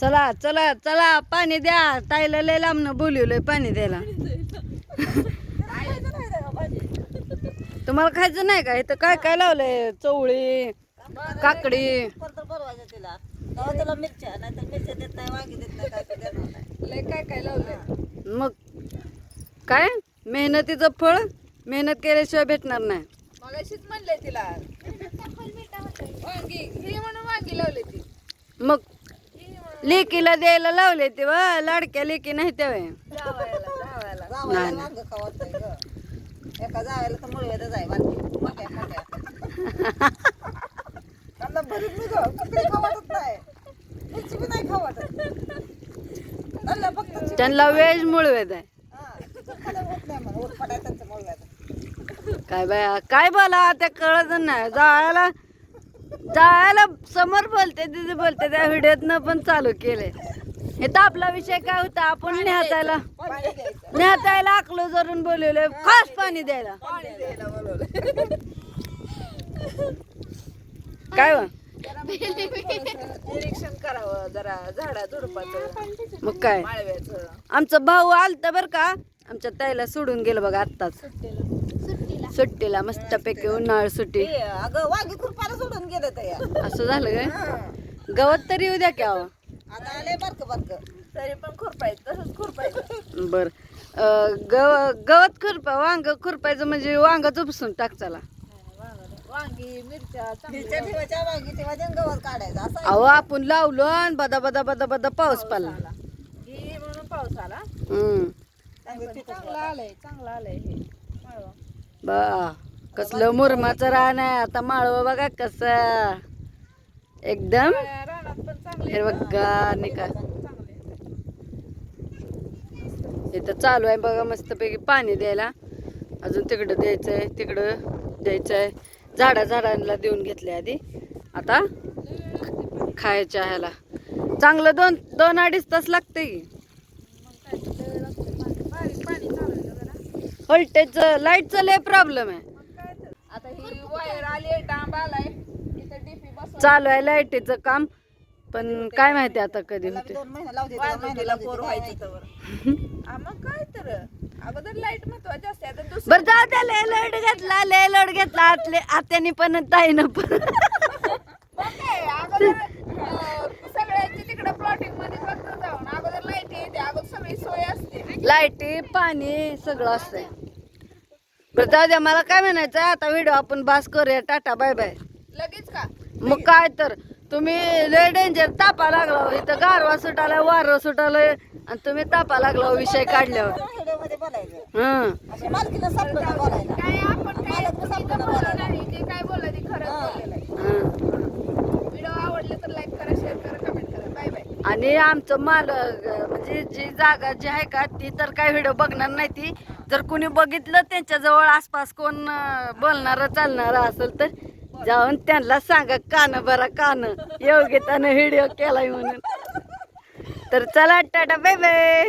चला चला चला पाणी द्या. ताईला लय लांबनं बोलवलंय पाणी द्यायला. तुम्हाला खायचं नाही का? इथं काय काय लावलंय? चवळी काकडी. मग काय? मेहनतीचं फळ? मेहनत केल्याशिवाय भेटणार नाही. म्हणलंय तिला. वांगी ही म्हणून वांगी लावली ती. मग लेकीला द्यायला लावले ते वा लाडक्या लेकी नाही तेव्हा. एका तर मुळव्यातच आहे मोठ्या मोठ्या. त्यांना भरीत नाही ग. कपडे खावाटत नाही. मिरची बी नाही खावाटत त्यांना फक्त चिकन- त्यांना वेज मुळवेद आहे. हा, मुळव्यात काय बाया काय बोला त्या कळत नाही. जायला जायला समोर बोलते तिथे बोलते त्या व्हिडिओतनं पण चालू केले हे तर आपला विषय काय होता? आपण नेहातायला नेहातायला आकलो जरून बोलवले खास पाणी द्यायला. काय वा? निरीक्षण करावं जरा झाडा झुडपाचं मग काय? आमचं भाऊ आलत बर का? आमच्या ताईला सोडून गेलं बघा आत्ताच. सुट्टीला मस्तपैकी उन्हाळ सुट्टी. अगं वांगी खुरपायला सोडून गेलं तर असं झालं काय? हा. गवत तरी येऊ द्या की अहो आता आले बारक बारक. तरी पण खुरपायचं तसंच खुरपायचं. बर. गव गवत खुरपा वांग खुरपायचं म्हणजे वांग उपसून टाक चला. वांगी मिरच्या वांगी. गवत काढायचं असं. अहो आपण लावलो आणि बदा बदा बदा बदा पाऊस पडला. म्हणून पाऊस आला. हम्म. चांगलं पिकं आलंय चांगलं आलंय हे. बा कसलं मुरमाचं रान आहे. आता माळव बघा कस. एकदम. त्या रानात हिरवगार निकाल इथं चालू आहे बघा मस्तपैकी पाणी द्यायला. अजून तिकडं द्यायचंय तिकडं द्यायचंय. झाडा झाडांना देऊन घेतले आधी. आता खायच्या ह्याला. चांगलं दोन दोन अडीच तास लागते की मग काय तर लागतंय पाणी. बारीक पाणी चालू जरा व्होल्टेज लाईटचं लय प्रॉब्लेम आहे. आता ही वायर आली डांब आलाय. इथं डीपी बसवा चालू आहे लाईटीचं काम. पण काय माहिती आता कधी होते. दोन महिने लावू दे त्याला महिने वाजूला लावू दे, पोर ते काय व्हायचं मग काय तर. अगोदर लाइट महत्वाची असते आता दुसरं बरं जाऊ द्या लय लोड घेतला लय लोड घेतला. आतले आत्याने पण ताईनं पण. मग काय अगोदर अं, सगळ्यांची तिकडे प्लॉटिंगमध्ये फक्त जाऊन. अगोदर लाइट येते अगोदर सगळी सोय असते लाईटी पाणी सगळं असतंय. बरं जाऊ द्या मला काय म्हणायचं आता व्हिडिओ आपण बास करूया. टाटा बाय बाय. लगेच का? मग काय तर तुम्ही लय डेंजर तापा लागला हो. इथं गारवा सुटालाय वारं सुटालंय. आणि तुम्ही तापा लागला हो विषय काढल्यावर. हं. काय आपण काय मालक कसं इथं आपल्याला बोललं बोलायला? नाही ते काय बोललं ते खरंच बोललेलं आहे. हं. व्हिडिओ आवडले तर लाईक करा शेअर करा कमेंट आणि आमचं माल म्हणजे जी जागा जी आहे का ती तर काय व्हिडिओ बघणार नाही ती. जर कुणी बघितलं त्यांच्याजवळ आसपास कोण बोलणार चालणार असेल तर जाऊन त्यांना सांगा कान बरा कान. योग्यतानं व्हिडिओ केलाय म्हणून. तर चला टाटा बाय बाय